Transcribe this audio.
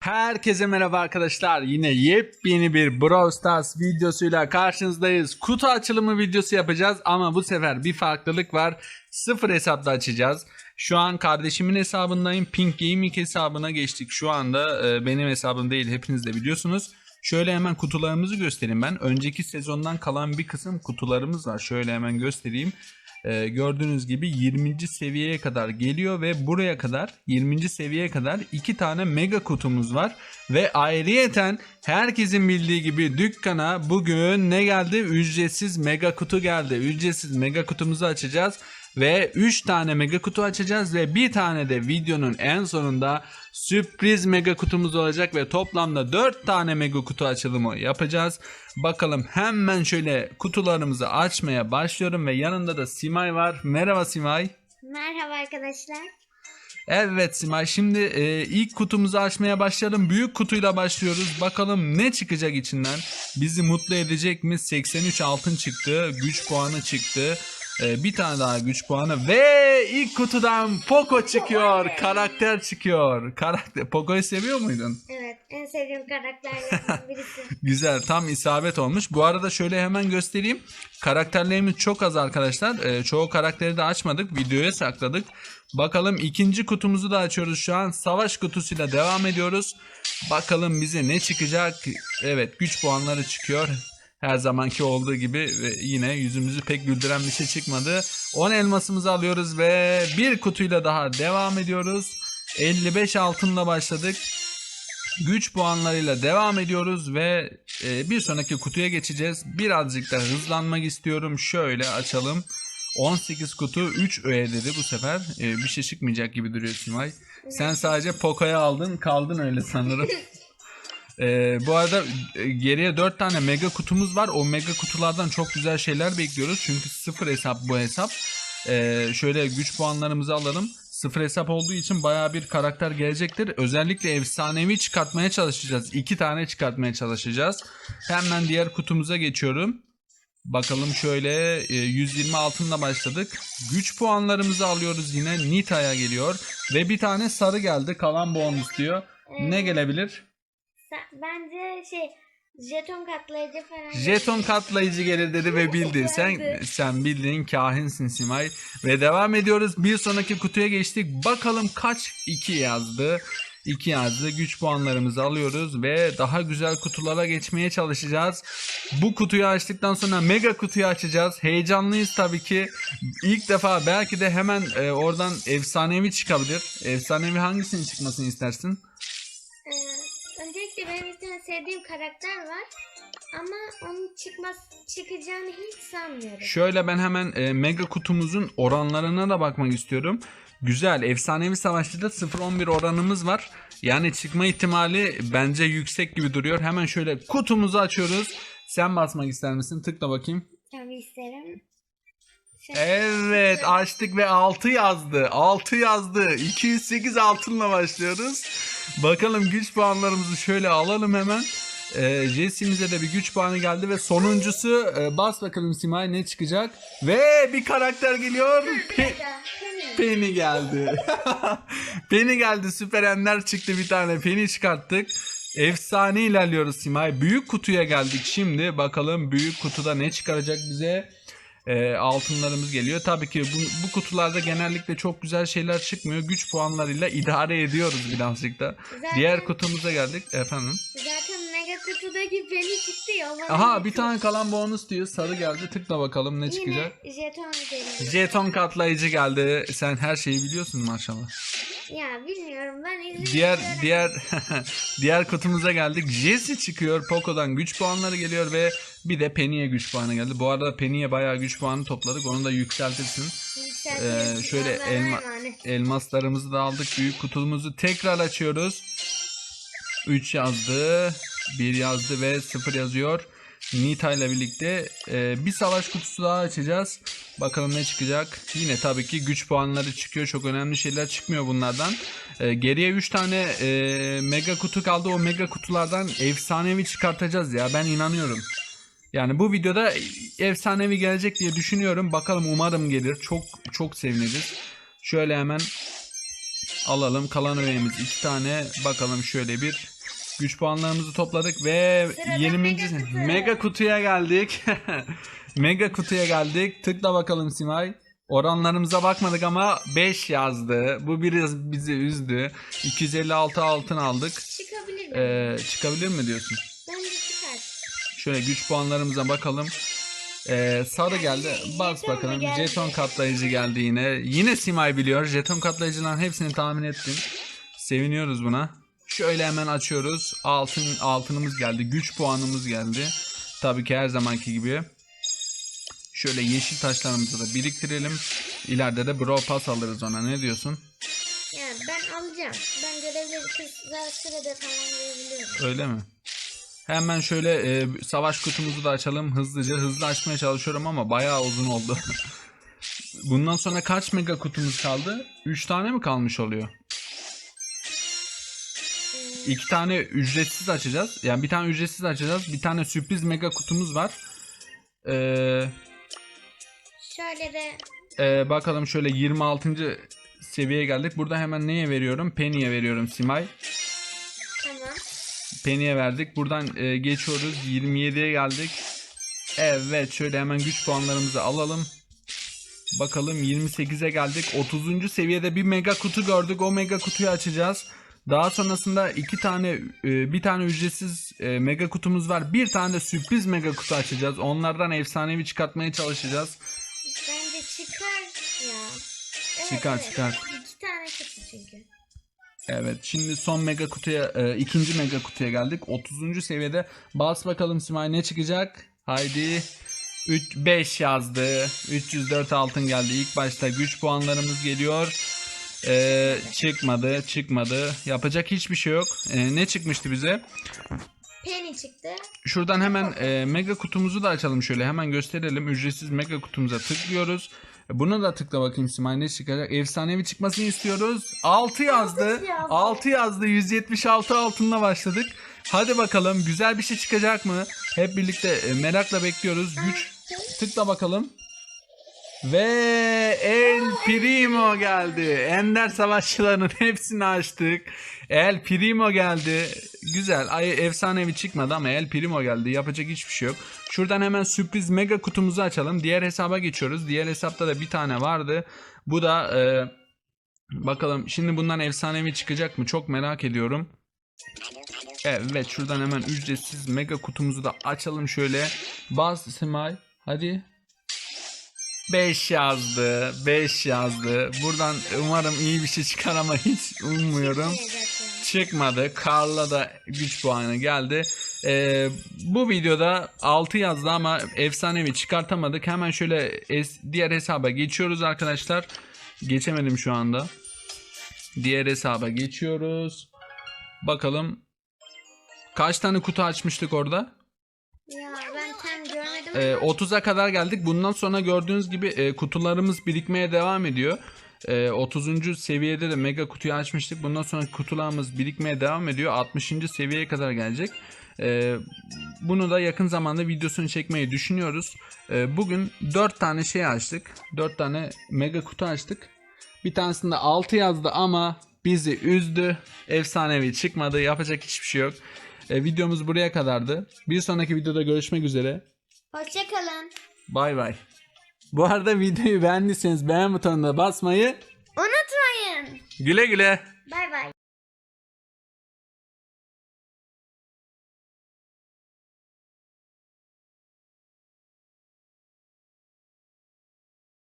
Herkese merhaba arkadaşlar. Yine yepyeni bir Brawl Stars videosuyla karşınızdayız. Kutu açılımı videosu yapacağız ama bu sefer bir farklılık var. Sıfır hesapta açacağız. Şu an kardeşimin hesabındayım. Pink Gaming hesabına geçtik. Şu anda e, benim hesabım değil hepiniz de biliyorsunuz. Şöyle hemen kutularımızı göstereyim ben. Önceki sezondan kalan bir kısım kutularımız var. Şöyle hemen göstereyim. Ee, gördüğünüz gibi 20. seviyeye kadar geliyor ve buraya kadar 20. seviyeye kadar iki tane mega kutumuz var ve ayrıyeten herkesin bildiği gibi dükkana bugün ne geldi? Ücretsiz mega kutu geldi. Ücretsiz mega kutumuzu açacağız ve 3 tane mega kutu açacağız ve bir tane de videonun en sonunda sürpriz mega kutumuz olacak ve toplamda 4 tane mega kutu açılımı yapacağız. Bakalım hemen şöyle kutularımızı açmaya başlıyorum ve yanında da Simay var. Merhaba Simay. Merhaba arkadaşlar. Evet Simay şimdi e, ilk kutumuzu açmaya başlayalım. Büyük kutuyla başlıyoruz. Bakalım ne çıkacak içinden. Bizi mutlu edecek mi? 83 altın çıktı. Güç puanı çıktı. E, bir tane daha güç puanı ve ilk kutudan Poco çıkıyor. Karakter çıkıyor. Karakter. Poco'yu seviyor muydun? Evet, en sevdiğim karakterlerden birisi. Güzel tam isabet olmuş. Bu arada şöyle hemen göstereyim. Karakterlerimiz çok az arkadaşlar. Ee, çoğu karakteri de açmadık. Videoya sakladık. Bakalım ikinci kutumuzu da açıyoruz şu an. Savaş kutusuyla devam ediyoruz. Bakalım bize ne çıkacak. Evet güç puanları çıkıyor. Her zamanki olduğu gibi yine yüzümüzü pek güldüren bir şey çıkmadı. 10 elmasımızı alıyoruz ve bir kutuyla daha devam ediyoruz. 55 altınla başladık güç puanlarıyla devam ediyoruz ve e, bir sonraki kutuya geçeceğiz. Birazcık da hızlanmak istiyorum. Şöyle açalım. 18 kutu 3 öğe dedi bu sefer. E, bir şey çıkmayacak gibi duruyor Simay. Sen sadece Poco'ya aldın kaldın öyle sanırım. E, bu arada e, geriye 4 tane mega kutumuz var. O mega kutulardan çok güzel şeyler bekliyoruz. Çünkü sıfır hesap bu hesap. E, şöyle güç puanlarımızı alalım. Sıfır hesap olduğu için baya bir karakter gelecektir. Özellikle efsanevi çıkartmaya çalışacağız. İki tane çıkartmaya çalışacağız. Hemen diğer kutumuza geçiyorum. Bakalım şöyle e, 120 altınla başladık. Güç puanlarımızı alıyoruz yine. Nita'ya geliyor. Ve bir tane sarı geldi. Kalan bonus diyor. Ne gelebilir? Bence şey, jeton katlayıcı falan. Jeton katlayıcı gelir dedi ve bildi. Sen sen bildiğin kahinsin Simay. Ve devam ediyoruz. Bir sonraki kutuya geçtik. Bakalım kaç 2 yazdı. 2 yazdı. Güç puanlarımızı alıyoruz ve daha güzel kutulara geçmeye çalışacağız. Bu kutuyu açtıktan sonra mega kutuyu açacağız. Heyecanlıyız tabii ki. İlk defa belki de hemen e, oradan efsanevi çıkabilir. Efsanevi hangisinin çıkmasını istersin? Sevdiğim karakter var. Ama onun çıkmaz çıkacağını hiç sanmıyorum. Şöyle ben hemen e, mega kutumuzun oranlarına da bakmak istiyorum. Güzel. Efsanevi savaşçıda 0-11 oranımız var. Yani çıkma ihtimali bence yüksek gibi duruyor. Hemen şöyle kutumuzu açıyoruz. Sen basmak ister misin? Tıkla bakayım. Tabii isterim. Evet açtık ve 6 yazdı. 6 yazdı. 208 altınla başlıyoruz. Bakalım güç puanlarımızı şöyle alalım hemen. Ee, Jesse'mize de bir güç puanı geldi ve sonuncusu e, bas bakalım Simay ne çıkacak? Ve bir karakter geliyor. Pe-. Penny geldi. Penny geldi. Süper Ender çıktı bir tane. Penny çıkarttık. Efsane ilerliyoruz Simay. Büyük kutuya geldik şimdi. Bakalım büyük kutuda ne çıkaracak bize? Ee, altınlarımız geliyor. Tabii ki bu, bu kutularda genellikle çok güzel şeyler çıkmıyor. Güç puanlarıyla idare ediyoruz birazcık da. Zaten- Diğer kutumuza geldik. Efendim. Zaten kutudaki Penny çıktı ya. Aha bir tane kalan bonus diyor. Sarı geldi. Tıkla bakalım ne çıkacak. Yine jeton geliyor. Jeton katlayıcı geldi. Sen her şeyi biliyorsun maşallah. Ya bilmiyorum ben izin Diğer diğer diğer kutumuza geldik. Jesse çıkıyor. Poco'dan güç puanları geliyor ve bir de Penny'e güç puanı geldi. Bu arada Penny'e bayağı güç puanı topladık. Onu da yükseltirsin. Ee, şöyle Allah'a elma, emanet. elmaslarımızı da aldık. Büyük kutumuzu tekrar açıyoruz. 3 yazdı. 1 yazdı ve 0 yazıyor. Nita ile birlikte e, bir savaş kutusu daha açacağız. Bakalım ne çıkacak. Yine tabii ki güç puanları çıkıyor. Çok önemli şeyler çıkmıyor bunlardan. E, geriye 3 tane e, mega kutu kaldı. O mega kutulardan efsanevi çıkartacağız ya. Ben inanıyorum. Yani bu videoda efsanevi gelecek diye düşünüyorum. Bakalım umarım gelir. Çok çok seviniriz. Şöyle hemen alalım. Kalan öğemiz iki tane. Bakalım şöyle bir güç puanlarımızı topladık ve Sırada 20. mega kutu. mega kutuya geldik. mega kutuya geldik. Tıkla bakalım Simay. Oranlarımıza bakmadık ama 5 yazdı. Bu biraz bizi üzdü. 256 altın aldık. Çıkabilir mi? Ee, çıkabilir mi diyorsun? Bence çıkar. Şöyle güç puanlarımıza bakalım. Ee, sarı geldi. Bas Jeton bakalım. geldi? Jeton katlayıcı geldi yine. Yine Simay biliyor. Jeton katlayıcıların hepsini tahmin ettim. Seviniyoruz buna. Şöyle hemen açıyoruz. Altın altınımız geldi. Güç puanımız geldi. Tabii ki her zamanki gibi. Şöyle yeşil taşlarımızı da biriktirelim. İleride de bro pass alırız ona. Ne diyorsun? Yani ben alacağım. Ben görevleri kısa sürede tamamlayabiliyorum. Öyle mi? Hemen şöyle e, savaş kutumuzu da açalım hızlıca. Hızlı açmaya çalışıyorum ama bayağı uzun oldu. Bundan sonra kaç mega kutumuz kaldı? 3 tane mi kalmış oluyor? Ee, 2 tane ücretsiz açacağız. Yani bir tane ücretsiz açacağız. Bir tane sürpriz mega kutumuz var. Ee, şöyle de e, bakalım şöyle 26. seviyeye geldik. Burada hemen neye veriyorum? Penny'e veriyorum Simay. tamam. Penny'e verdik. Buradan e, geçiyoruz. 27'ye geldik. Evet şöyle hemen güç puanlarımızı alalım. Bakalım 28'e geldik. 30. seviyede bir mega kutu gördük. O mega kutuyu açacağız. Daha sonrasında iki tane e, bir tane ücretsiz e, mega kutumuz var. Bir tane de sürpriz mega kutu açacağız. Onlardan efsanevi çıkartmaya çalışacağız. Bence çıkar ya. Evet, Çıkar, evet. çıkar. İki tane çıktı çünkü. Evet şimdi son mega kutuya e, ikinci mega kutuya geldik. 30. seviyede bas bakalım Simay ne çıkacak? Haydi 3 5 yazdı. 304 altın geldi. İlk başta güç puanlarımız geliyor. E, çıkmadı, çıkmadı. Yapacak hiçbir şey yok. E, ne çıkmıştı bize? Penny çıktı. Şuradan hemen e, mega kutumuzu da açalım şöyle. Hemen gösterelim. Ücretsiz mega kutumuza tıklıyoruz. Buna da tıkla bakayım Simay ne çıkacak? Efsanevi çıkmasını istiyoruz. 6 yazdı. Altı yazdı. 6 yazdı. 176 altınla başladık. Hadi bakalım güzel bir şey çıkacak mı? Hep birlikte e, merakla bekliyoruz. Güç tıkla bakalım. Ve El Primo geldi. Ender savaşçıların hepsini açtık. El Primo geldi. Güzel. Ay efsanevi çıkmadı ama El Primo geldi. Yapacak hiçbir şey yok. Şuradan hemen sürpriz mega kutumuzu açalım. Diğer hesaba geçiyoruz. Diğer hesapta da bir tane vardı. Bu da e, bakalım şimdi bundan efsanevi çıkacak mı? Çok merak ediyorum. Evet şuradan hemen ücretsiz mega kutumuzu da açalım şöyle. Bas Simay. Hadi. 5 yazdı. 5 yazdı. Buradan umarım iyi bir şey çıkar ama hiç ummuyorum. Çıkmadı. Karla da güç puanı geldi. Ee, bu videoda 6 yazdı ama efsanevi çıkartamadık. Hemen şöyle es- diğer hesaba geçiyoruz arkadaşlar. Geçemedim şu anda. Diğer hesaba geçiyoruz. Bakalım kaç tane kutu açmıştık orada? Görmedim Ee, ama 30'a kadar geldik. Bundan sonra gördüğünüz gibi e, kutularımız birikmeye devam ediyor. E, 30. seviyede de mega kutuyu açmıştık. Bundan sonra kutularımız birikmeye devam ediyor. 60. seviyeye kadar gelecek. E, bunu da yakın zamanda videosunu çekmeyi düşünüyoruz. E, bugün 4 tane şey açtık. 4 tane mega kutu açtık. Bir tanesinde 6 yazdı ama bizi üzdü. Efsanevi çıkmadı. Yapacak hiçbir şey yok. E, videomuz buraya kadardı. Bir sonraki videoda görüşmek üzere. Hoşçakalın. Bay bay. Bu arada videoyu beğendiyseniz beğen butonuna basmayı Unutmayın. güle güle. Bay bay.